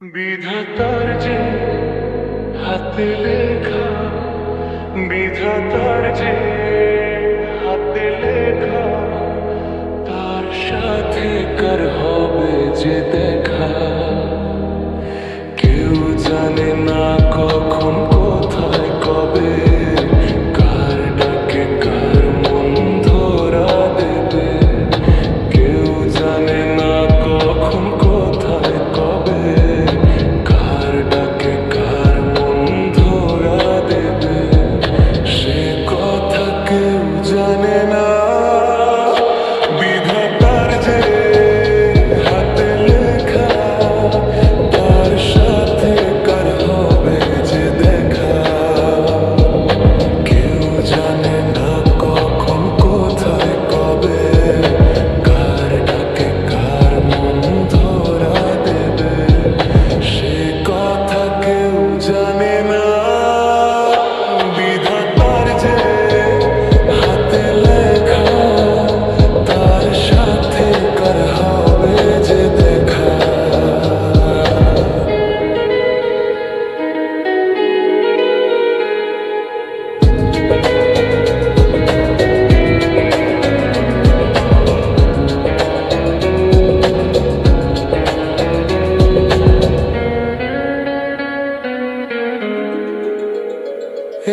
বিধাতার যে হাতে লেখা বিধাতার যে হাতে লেখা। जने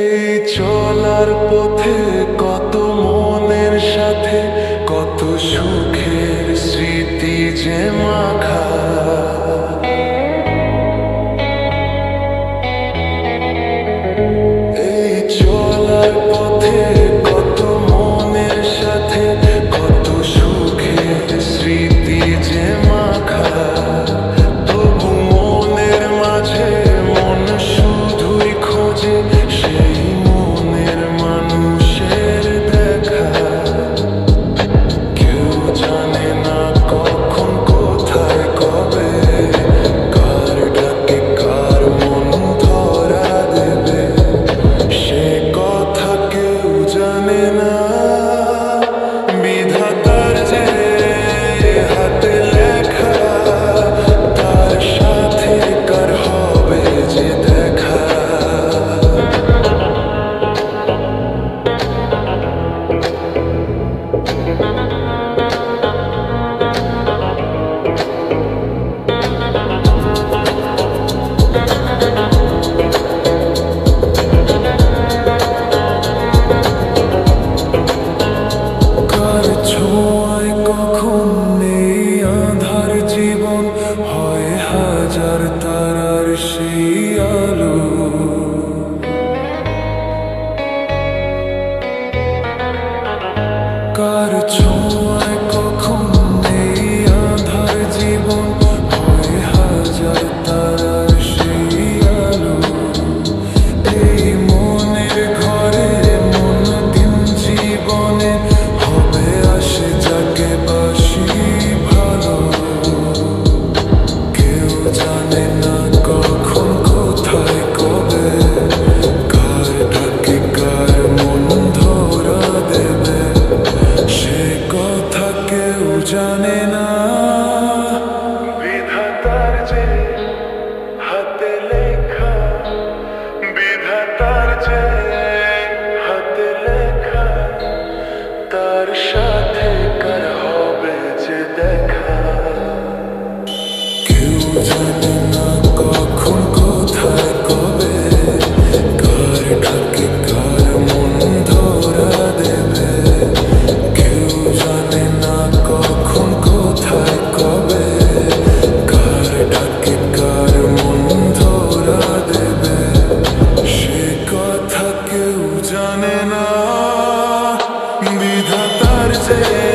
এই চলার পথে কত মনের সাথে কত সুখের স্মৃতি যে মাখা। এই চলার পথে জীবন হয় হাজার তারার সেই আলো। show. say.